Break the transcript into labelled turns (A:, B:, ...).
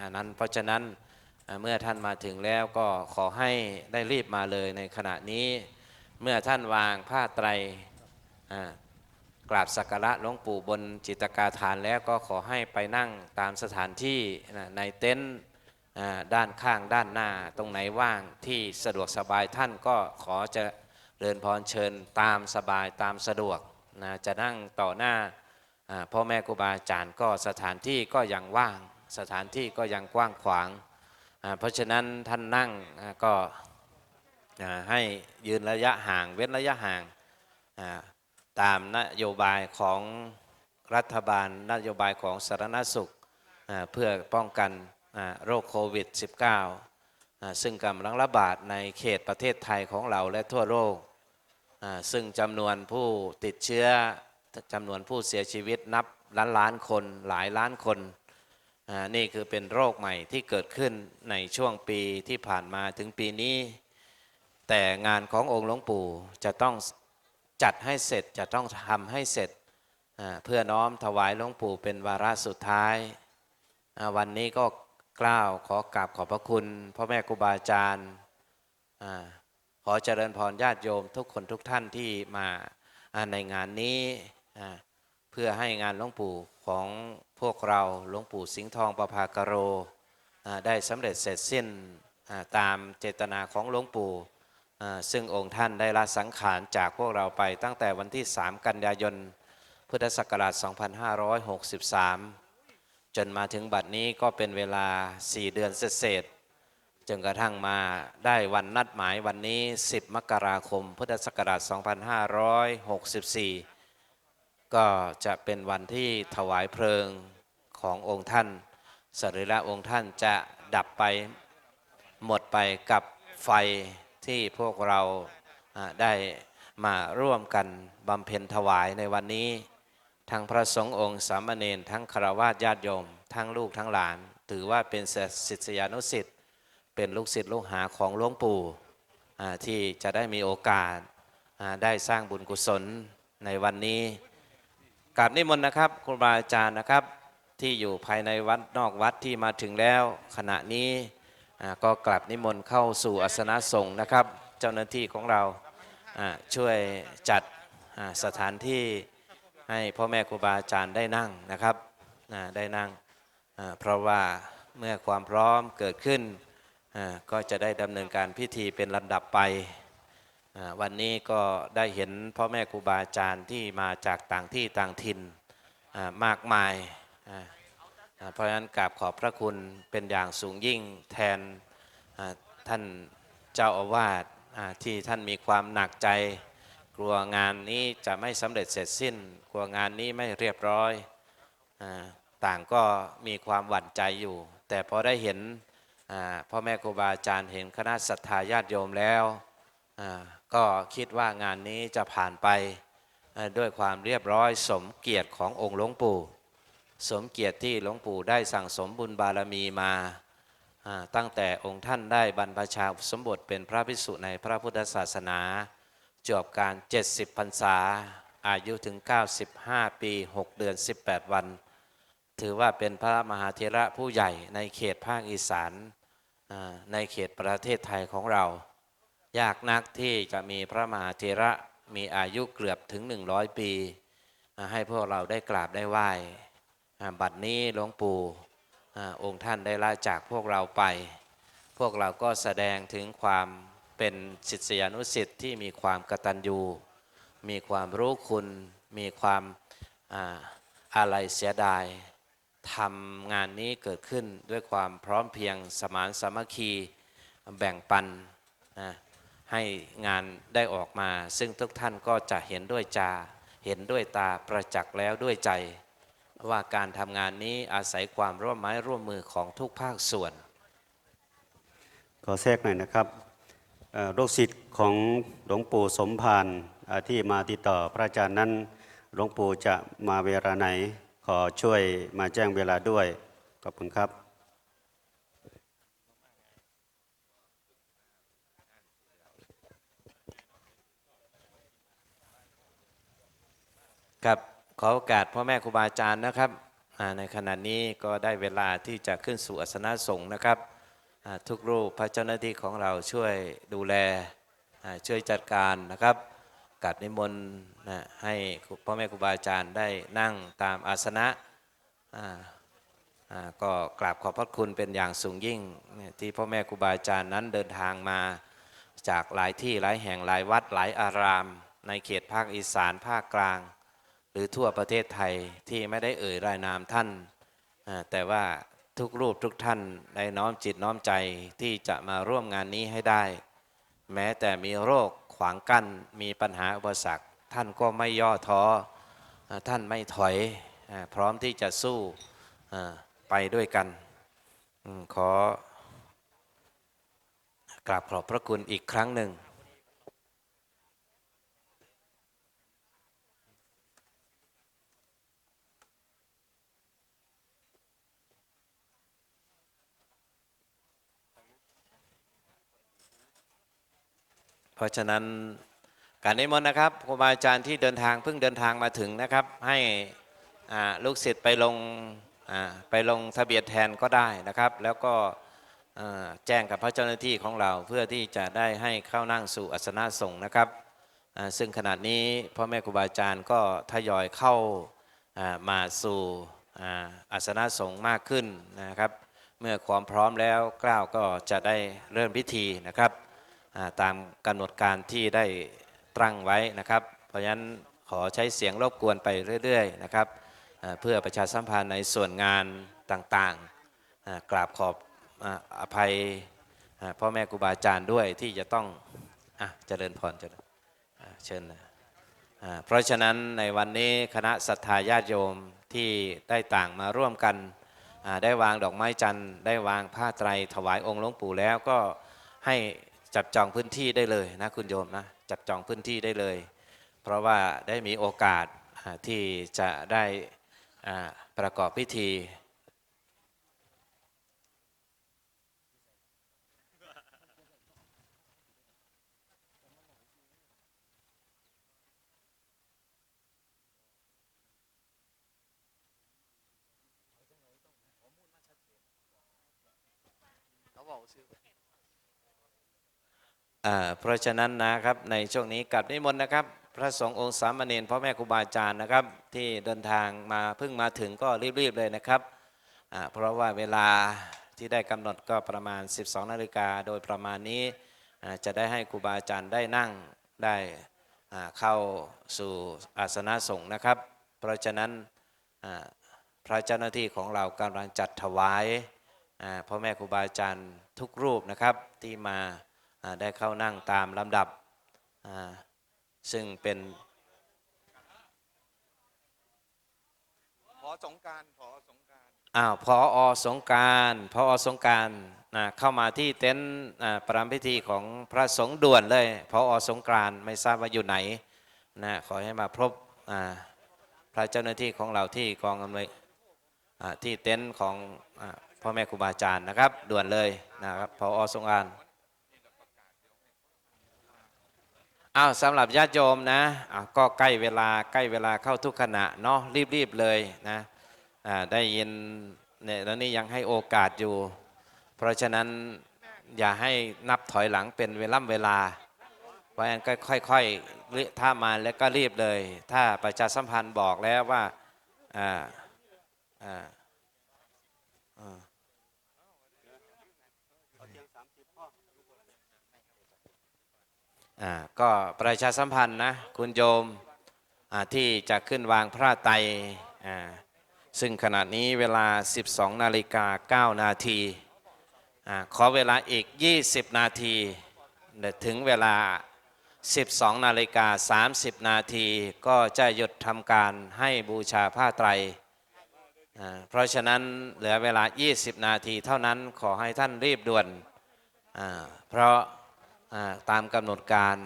A: อันนั้นเพราะฉะนั้นเมื่อท่านมาถึงแล้วก็ขอให้ได้รีบมาเลยในขณะนี้ เมื่อท่านวางผ้าไตรากราบสักการะหลวงปู่บนจิตกาฐานแล้วก็ขอให้ไปนั่งตามสถานที่ในเต็นท์ด้านข้างด้านหน้าตรงไหนว่างที่สะดวกสบายท่านก็ขอจะเริญพรเชิญตามสบายตามสะดวกนะจะนั่งต่อหน้าพ่อแม่ครูบาอาจารย์ก็สถานที่ก็ยังว่าง สถานที่ก็ยังกว้างขวาง เพราะฉะนั้นท่านนั่งก็ให้ยืนระยะห่างเว้นระยะห่างตามนโยบายของรัฐบาลนโยบายของสาธารณสุขเพื่อป้องกันโรคโควิด -19 อ่าซึ่งกำลังระบาดในเขตประเทศไทยของเราและทั่วโลกซึ่งจำนวนผู้ติดเชื้อจำนวนผู้เสียชีวิตนับล้านล้านคนหลายล้านคน นี่คือเป็นโรคใหม่ที่เกิดขึ้นในช่วงปีที่ผ่านมาถึงปีนี้ แต่งานขององค์หลวงปู่จะต้องจัดให้เสร็จจะต้องทำให้เสร็จเพื่อน้อมถวายหลวงปู่เป็นวาระสุดท้าย วันนี้ก็กล่าวขอกราบขอบพระคุณพ่อแม่ครูบาอาจารย์ขอเจริญพรญาติโยมทุกคนทุกท่านที่มาในงานนี้ เพื่อให้งานหลวงปู่ของ พวกเราหลวงปู่สิงห์ทองประภากโรอ่าได้สำเร็จเสร็จสิ้นตามเจตนาของหลวงปู่ซึ่งองค์ท่านได้ละสังขารจากพวกเราไปตั้งแต่วันที่ 3 กันยายน พุทธศักราช 2563 จนมาถึงบัดนี้ก็เป็นเวลา 4 เดือนเศษๆจนกระทั่งมาได้วันนัดหมายวันนี้ 10 มกราคม พุทธศักราช 2564 ก็จะเป็นวันที่ถวายเพลิงขององค์ท่านสรีระองค์ท่านจะดับไปหมดไปกับไฟที่พวกเราได้มาร่วมกันบำเพ็ญถวายในวันนี้ ทั้งพระสงฆ์องค์สามเณรทั้งคารวะญาติโยม ทั้งลูกทั้งหลาน ถือว่าเป็นศิษยานุศิษย์เป็นลูกศิษย์ลูกหาของหลวงปู่ที่จะได้มีโอกาสได้สร้างบุญกุศลในวันนี้ กราบนิมนต์นะครับครูบาอาจารย์นะครับ ที่อยู่ภายในวัดนอกวัดที่มาถึงแล้ว ขณะนี้ก็กลับนิมนต์เข้าสู่อาสนะสงฆ์นะครับ เจ้าหน้าที่ของเราช่วยจัดสถานที่ให้พ่อแม่ครูบาอาจารย์ได้นั่งนะครับได้นั่ง เพราะว่าเมื่อความพร้อมเกิดขึ้นก็จะได้ดำเนินการพิธีเป็นลำดับไป วันนี้ก็ได้เห็นพ่อแม่ครูบาอาจารย์ที่มาจากต่างที่ต่างถิ่นมากมาย เพราะฉะนั้นกราบขอบพระคุณเป็นอย่างสูงยิ่งแทนท่านเจ้าอาวาสที่ท่านมีความหนักใจ กลัวงานนี้จะไม่สำเร็จเสร็จสิ้น กลัวงานนี้ไม่เรียบร้อยต่างก็มีความหวั่นใจอยู่ แต่พอได้เห็นพ่อแม่ครูบาอาจารย์เห็นคณะศรัทธาญาติโยมแล้ว ก็คิดว่างานนี้จะผ่านไปด้วยความเรียบร้อยสมเกียรติขององค์หลวงปู่ สมเกียรติที่หลวงปู่ได้สั่งสมบุญบารมีมาตั้งแต่องค์ท่านได้บรรพชาสมบทเป็นพระภิกษุในพระพุทธศาสนาจบการ 70พรรษา อายุถึง 95 ปี 6 เดือน 18 วัน ถือว่าเป็นพระมหาเถระผู้ใหญ่ในเขตภาคอีสานในเขตประเทศไทยของเรา ยากนักที่จะมีพระมหาเถระมีอายุเกือบถึง 100 ปีอ่าให้พวกเราได้กราบได้ไหว้อ่บัดนี้หลวงปู่องค์ท่านได้ละจากพวกเราไป พวกเราก็แสดงถึงความเป็นศิษยานุศิษย์ที่มีความกตัญญู มีความรู้คุณ มีความอาอะไรเสียดายทำงานนี้เกิดขึ้นด้วยความพร้อมเพียงสมานสามัคคีแบ่งปันนะ ให้งานได้ออกมา ซึ่งทุกท่านก็จะเห็นด้วยจา เห็นด้วยตาประจักษ์แล้วด้วยใจ ว่าการทำงานนี้อาศัยความร่วมไม้ร่วมมือของทุกภาคส่วน
B: ขอแทรกหน่อยนะครับเอ่อลูกศิษย์ของหลวงปู่สมภารที่มาติดต่อพระอาจารย์นั้นหลวงปู่จะมาเวลาไหน ขอช่วยมาแจ้งเวลาด้วย ขอบคุณครับ
A: กับขอโอกาสพ่อแม่ครูบาอาจารย์นะครับในขณะนี้ก็ได้เวลาที่จะขึ้นสู่อาสนะสงฆ์นะครับทุกรูปพระเจ้าหน้าที่ของเราช่วยดูแลช่วยจัดการนะครับกัดนิมนต์ให้พ่อแม่ครูบาอาจารย์ได้นั่งตามอาสนะก็กราบขอบพระคุณเป็นอย่างสูงยิ่งที่พ่อแม่ครูบาอาจารย์นั้นเดินทางมาจากหลายที่หลายแห่งหลายวัดหลายอาราม ในเขตภาคอีสานภาคกลาง หรือทั่วประเทศไทยที่ไม่ได้เอ่ยรายนามท่าน แต่ว่าทุกรูปทุกท่านได้น้อมจิตน้อมใจที่จะมาร่วมงานนี้ให้ได้ แม้แต่มีโรคขวางกั้นมีปัญหาอุปสรรค ท่านก็ไม่ย่อท้อท่านไม่ถอยพร้อมที่จะสู้ไปด้วยกัน ขอกราบขอบพระคุณอีกครั้งหนึ่ง เพราะฉะนั้นการนิมนต์นะครับครูบาอาจารย์ที่เดินทางเพิ่งเดินทางมาถึงนะครับ ให้ลูกศิษย์ไปลงไปลงทะเบียนแทนก็ได้นะครับ แล้วก็แจ้งกับพระเจ้าหน้าที่ของเราเพื่อที่จะได้ให้เข้านั่งสู่อัสนะสงฆ์นะครับซึ่งขณะนี้พ่อแม่ครูบาอาจารย์ก็ทยอยเข้ามาสู่อาสนะสงฆ์มากขึ้นนะครับ เมื่อความพร้อมแล้วกล้าวก็จะได้เริ่มพิธีนะครับ ตามกำหนดการที่ได้ตั้งไว้นะครับ เพราะฉะนั้นขอใช้เสียงรบกวนไปเรื่อยๆนะครับเพื่อประชาสัมพันธ์ในส่วนงานต่างๆ กราบขอบอภัยพ่อแม่ครูบาอาจารย์ด้วยที่จะต้องอะเจริญพรเจริญเชิญนะเพราะฉะนั้นในวันนี้คณะศรัทธาญาติโยมที่ได้ต่างมาร่วมกัน ได้วางดอกไม้จันทร์ ได้วางผ้าไตรถวายองค์หลวงปู่แล้วก็ให้ จับจองพื้นที่ได้เลยนะคุณโยมนะจับจองพื้นที่ได้เลย เพราะว่าได้มีโอกาสที่จะได้ประกอบพิธีอ่า เพราะฉะนั้นนะครับในช่วงนี้กลับนิมนต์นะครับ พระสงฆ์องค์สามเณรพ่อแม่ครูบาอาจารย์นะครับ ที่เดินทางมาเพิ่งมาถึงก็รีบๆเลยนะครับเพราะว่าเวลาที่ได้กำหนดก็ประมาณ 12 นาฬิกาโดยประมาณนี้จะได้ให้ครูบาอาจารย์ได้นั่งได้เข้าสู่อาสนะสงฆ์นะครับ เพราะฉะนั้นพระเจ้าหน้าที่ของเรากำลังจัดถวายพ่อแม่ครูบาอาจารย์ทุกรูปนะครับที่มา ได้เข้านั่งตามลำดับอ่าซึ่งเป็น
C: ขอสงกรารขอสงกราร
A: อ้าวพออสงกรารพออสงกรารอ่าเข้ามาที่เต็นท์อ่าประรำพิธีของพระสงฆ์ด่วนเลยพออสงกรานต์ไม่ทราบว่าอยู่ไหนนะขอให้มาพบอ่าพระเจ้าหน้าที่ของเราที่กองอำนวยอ่าที่เต็นท์ของอาพ่อแม่ครูบาอาจารย์นะครับ ด่วนเลยนะครับพออสงกรานต์ อ้าวสำหรับญาติโยมนะะก็ใกล้เวลาใกล้เวลาเข้าทุกขณะเนาะรีบๆเลยนะได้ยินเนี่ยแล้วนี่ยังให้โอกาสอยู่ เพราะฉะนั้นอย่าให้นับถอยหลังเป็นเวล่ำเวลาเพราะงั้นก็ค่อยๆถ้ามาแล้วก็รีบเลย ถ้าประชาสัมพันธ์บอกแล้วว่าอ่าอ่าอ่า อ่าก็ประชาสัมพันธ์นะคุณโยมที่จะขึ้นวางพระไตรซึ่งขณะนี้เวลา 12 นาฬิกา 9 นาทีขอเวลาอีก 20 นาทีเดี๋ยวถึงเวลา 12 นาฬิกา 30 นาทีก็จะหยุดทำการให้บูชาผ้าไตร เพราะฉะนั้นเหลือเวลา 20 นาทีเท่านั้นขอให้ท่านรีบด่วนอ่าเพราะ ตามกำหนดการ